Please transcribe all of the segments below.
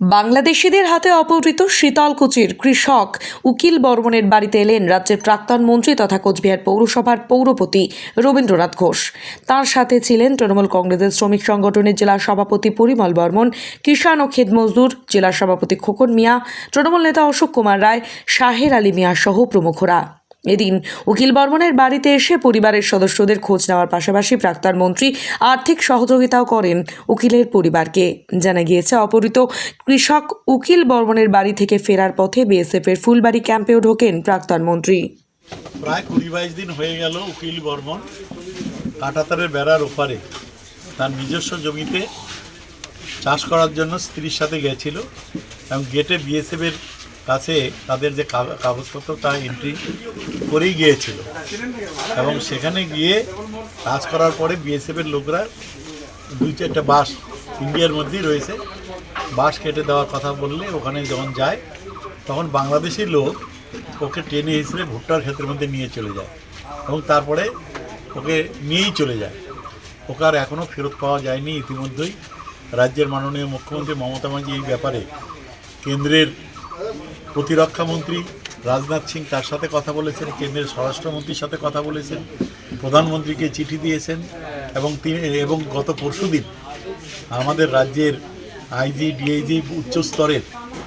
বাংলাদেশিদের হাতে অপহৃত শীতলকুচির কৃষক উকিল বর্মনের বাড়িতে এলেন রাজ্যের প্রাক্তন মন্ত্রী তথা কোচবিহার পৌরসভার পৌরপতি রবীন্দ্রনাথ ঘোষ। তার সাথে ছিলেন তৃণমূল কংগ্রেসের শ্রমিক সংগঠনের জেলা সভাপতি পরিমল বর্মন, কিষাণ ও খেদ মজদুর, জেলা সভাপতি খোকন মিয়া, তৃণমূল নেতা অশোক কুমার রায়, শাহের আলী মিয়া সহ প্রমুখরা। এদিন উকিল বর্মনের বাড়িতে এসে পরিবারের সদস্যদের খোঁজ নেওয়ার পাশাপাশি প্রাক্তন মন্ত্রী আর্থিক সহযোগিতাও করেন উকিলের পরিবারকে। জানা গিয়েছে, অপহৃত কৃষক উকিল বর্মনের বাড়ি থেকে ফেরার পথে বিএসএফের ফুলবাড়ি ক্যাম্পেও ঢোকেন প্রাক্তন মন্ত্রী। প্রায় কুড়ি বাইশ দিন হয়ে গেল উকিল বর্মন কাটাতারের বেড়ার ওপারে তার নিজস্ব জমিতে চাষ করার জন্য স্ত্রীর সাথে গেছিল এবং গেটে বিএসএফের কাছে তাদের যে কাগ- কাগজপত্র তা এন্ট্রি করেই গিয়েছিল। এবং সেখানে গিয়ে কাজ করার পরে বিএসএফের লোকরা দুই চারটা বাস ইন্ডিয়ার মধ্যেই রয়েছে। বাস কেটে দেওয়ার কথা বললে ওখানে যখন যায়, তখন বাংলাদেশি লোক ওকে টেনে হিসেবে ভুট্টার ক্ষেত্রের মধ্যে নিয়ে চলে যায় এবং তারপরে ওকে নিয়েই চলে যায়। ওকে আর এখনও ফেরত পাওয়া যায়নি। ইতিমধ্যেই রাজ্যের মাননীয় মুখ্যমন্ত্রী মমতা ব্যানার্জি এই ব্যাপারে কেন্দ্রের প্রতিরক্ষা মন্ত্রী রাজনাথ সিং তার সাথে কথা বলেছেন, কেন্দ্রের স্বরাষ্ট্রমন্ত্রীর সাথে কথা বলেছেন, প্রধানমন্ত্রীকে চিঠি দিয়েছেন, এবং তিনি, এবং গত পরশুদিন আমাদের রাজ্যের আইজি, ডিআইজি উচ্চ স্তরের,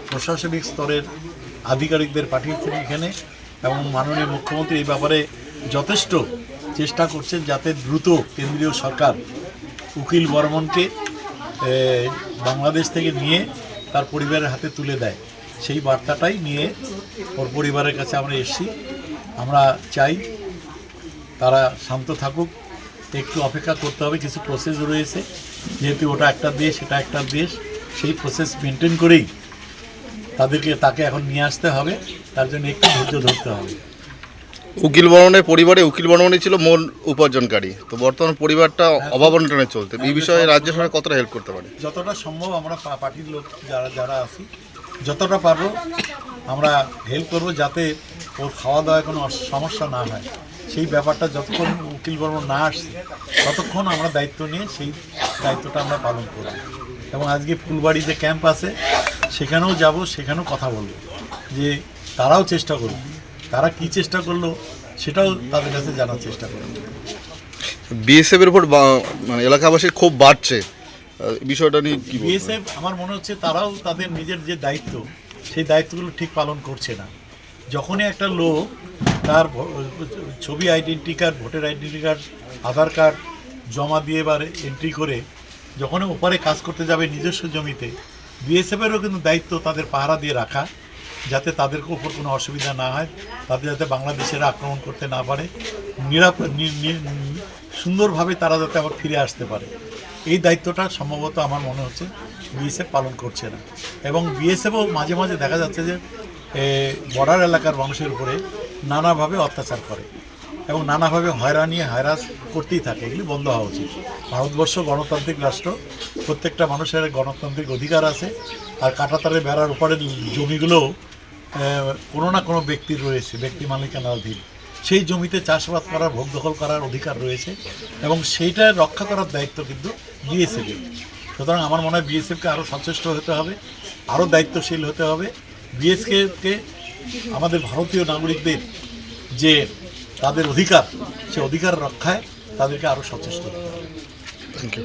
প্রশাসনিক স্তরের আধিকারিকদের পাঠিয়েছেন এখানে, এবং মাননীয় মুখ্যমন্ত্রী এই ব্যাপারে যথেষ্ট চেষ্টা করছেন যাতে দ্রুত কেন্দ্রীয় সরকার উকিল বর্মনকে বাংলাদেশ থেকে নিয়ে তার পরিবারের হাতে তুলে দেয়। সেই বার্তাটাই নিয়ে ওর পরিবারের কাছে আমরা এসেছি। আমরা চাই তারা শান্ত থাকুক একটু অপেক্ষা করতে হবে কিছু প্রসেস রয়েছে। যেহেতু ওটা একটা দেশ এটা একটা দেশ সেই প্রসেস মেনটেন করেই তাদেরকে তাকে এখন নিয়ে আসতে হবে। তার জন্য একটু ধৈর্য ধরতে হবে। উকিল বর্মনের পরিবারে উকিল বর্মনই ছিল মূল উপার্জনকারী। তো বর্তমান পরিবারটা অভাব চলতে এই বিষয়ে রাজ্য সরকার কতটা হেল্প করতে পারে? যতটা সম্ভব আমরা পার্টির লোক যারা যারা আছি যতটা পারব আমরা হেল্প করব যাতে ওর খাওয়া দাওয়ায় কোনো সমস্যা না হয়। সেই ব্যাপারটা যতক্ষণ উকিল বর্ম না আসছে, ততক্ষণ আমরা দায়িত্ব নিয়ে সেই দায়িত্বটা আমরা পালন করব। এবং আজকে ফুলবাড়ি যে ক্যাম্প আছে, সেখানেও যাব, সেখানেও কথা বলব। যে তারাও চেষ্টা করবে তারা কি চেষ্টা করল, সেটাও তাদের কাছে জানার চেষ্টা করব। বিএসএফ এর উপর মানে এলাকাবাসীর খুব বাড়ছে। বিষয়টা নিয়ে কি বিএসএফ, আমার মনে হচ্ছে তারাও তাদের নিজের যে দায়িত্ব, সেই দায়িত্বগুলো ঠিক পালন করছে না। যখনই একটা লোক তার ছবি identity card voter identity card Aadhaar card জমা দিয়ে বা এন্ট্রি করে যখন ওপারে কাজ করতে যাবে নিজস্ব জমিতে, বিএসএফেরও কিন্তু দায়িত্ব তাদের পাহারা দিয়ে রাখা, যাতে তাদের উপর কোনো অসুবিধা না হয়, তাদের যাতে বাংলাদেশেরা আক্রমণ করতে না পারে নিরাপদ সুন্দরভাবে তারা যাতে আবার ফিরে আসতে পারে। এই দায়িত্বটা সম্ভবত আমার মনে হচ্ছে বিএসএফ পালন করছে না। এবং বিএসএফও মাঝে মাঝে দেখা যাচ্ছে যে বর্ডার এলাকার মানুষের উপরে নানাভাবে অত্যাচার করে এবং নানাভাবে হয়রানি, হায়রাস করতেই থাকে। এগুলি বন্ধ হওয়া উচিত। ভারতবর্ষ গণতান্ত্রিক রাষ্ট্র, প্রত্যেকটা মানুষের গণতান্ত্রিক অধিকার আছে আর কাঁটাতারে বেড়ার উপরে জমিগুলো কোনো না কোনো ব্যক্তির রয়েছে, ব্যক্তি মালিকানাধীন। সেই জমিতে চাষাবাদ করার, ভোগ দখল করার অধিকার রয়েছে এবং সেইটা রক্ষা করার দায়িত্ব কিন্তু বিএসএফের সুতরাং আমার মনে হয় বিএসএফকে আরও সচেষ্ট হতে হবে আরও দায়িত্বশীল হতে হবে। বিএসকে আমাদের ভারতীয় নাগরিকদের যে তাদের অধিকার, সে অধিকার রক্ষায় তাদেরকে আরও সচেষ্ট হতে হবে। Thank you.